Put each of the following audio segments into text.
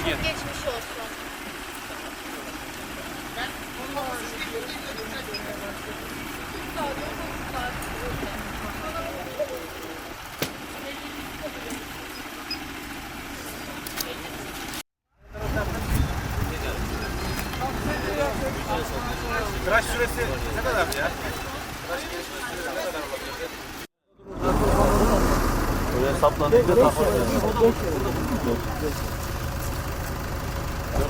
Çok Gel. geçmiş olsun. Ben bununla Tıraş süresi ne kadar ya? Tıraş gelişme süresi ne kadar olabilir? Böyle saplandık da saplandık.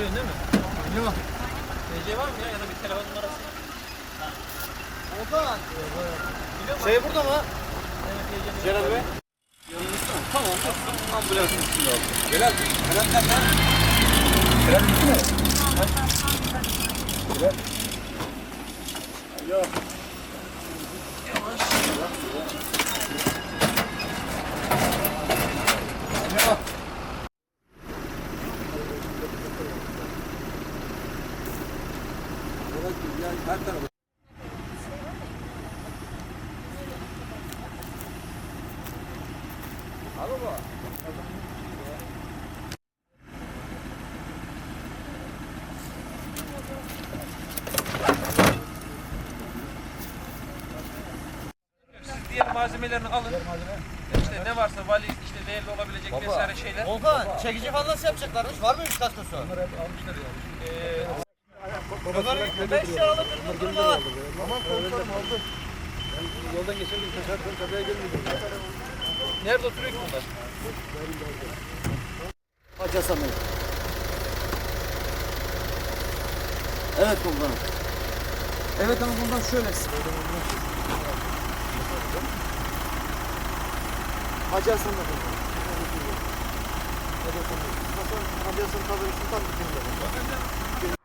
Alıyorsun değil mi? Yok. TC var mı ya ya da bir telefon numarası? Ozan. Şey burada mı? Celal Bey. Yanınızda mı? Tamam. Ambulansın üstünde aldım. Celal. Celal nerede? Celal gitti mi? Celal. Yok. Her tarafa. Bu. Siz diğer malzemelerini alın. İşte ne varsa valiz, işte değerli olabilecek vesaire şeyler. Volkan çekici fazlası yapacaklarmış. Var mı üç kaskosu? Bunları hep almışlar ya. Ee, Beş liralık kırmızı var. Tamam aldım. Ben yoldan geçerken tesadüfen tabiye gelmedim. Nerede oturuyor ki bunlar? Hacı Hasan Bey. Evet komutanım. Evet ama bundan şöyle. Hacı Hasan Bey. Hacı Hasan Bey. Hasan- Hacı Hasan Tabiri Sultan Bey'in